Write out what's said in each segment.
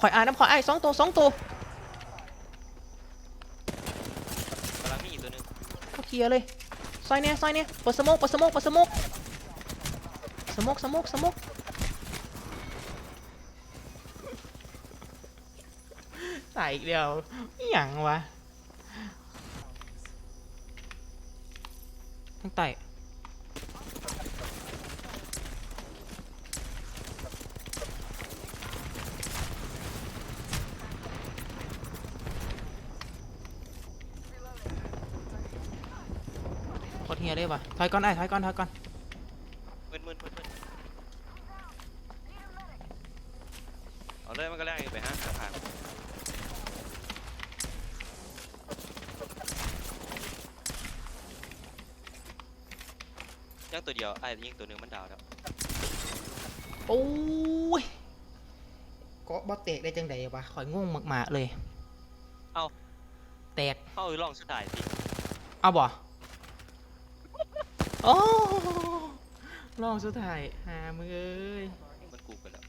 ำข่อยอายน้ำข่อยอายสองตัวสองตัวกำลังมีอีกตัวหนึงเขาเคลียร์เลยซอยเนี่ยซอยเนี่ยเปิดสโมกเปิดสโมกเปิดสโมกสโมกสโมกสโมกตายอีกเดียวอหย่างวะทั้งไต่ ตรเฮียเลยว่ะถอยก่อนไอ้ถอยก่อนถอยก่อนมึนมึนมึนมึนเอาเลยมันก็แรงอยู่ไปฮะสะพานยังตัวเดียวไอ้ยิงตัวหนึงมันดาวแล้วโอ้ยก็บอแตกได้จังใดวะข่อยงงมากๆเลย เอ้าแตกเข้าลองสุดท้ายสิเอาบ่ โอ้ลองสุดท้ายหามือเอ้ยมันกูไปแล้ว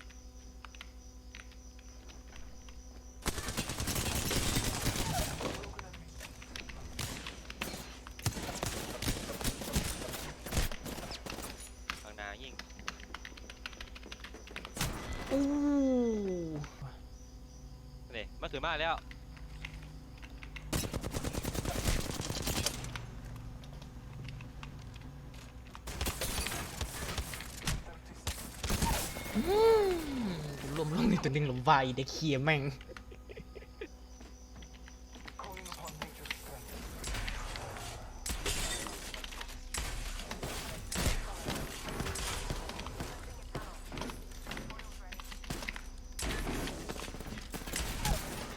ข้างหน้ายิงอู้นี่มันขึ้นมาแล้ว ลมลงในตัวหนึ่งลมวายเด็กเขียแม่ง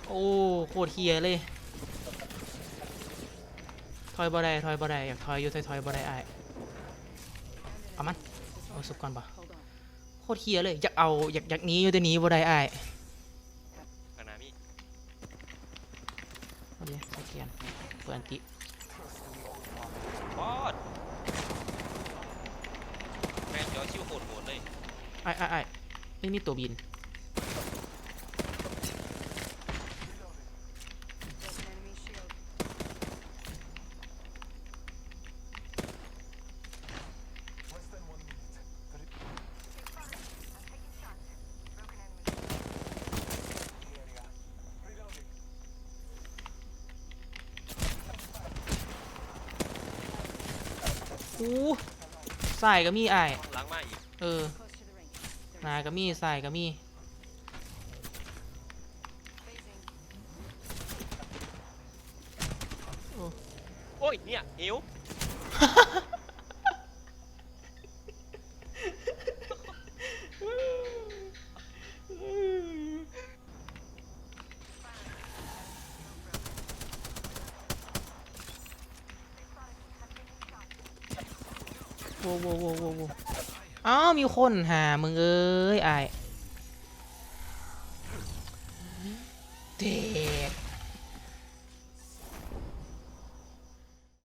โอ้โคตรเฮียเลยถอยบ่ได้ถอยบ่ได้อยากถอยอยู่ถอยถอยบ่ได้อ้เอามันเอาสุกก่อนปะ โคตรเฮียเลยอยากเอาอยากอยากหนี้อยู่แต่หนี้บ่ได้อ้ายข้างหน้ามีเอาดิสแกนเปิดอันติบอสแม่งย้อนชิวโหดโหดเลย อ้ายอ้ายอ้ายนี่นี่ตัวบิน อู้ใส่ก็มีอ้ายล้างมาอีกเออ Close to the ring. หนาก็มีใส่ก็มี Phasing. โอ้ยเนี่ยหิว โวโวโวโวโวอ้าวมีคนหามึงเอ้ยไอ้เด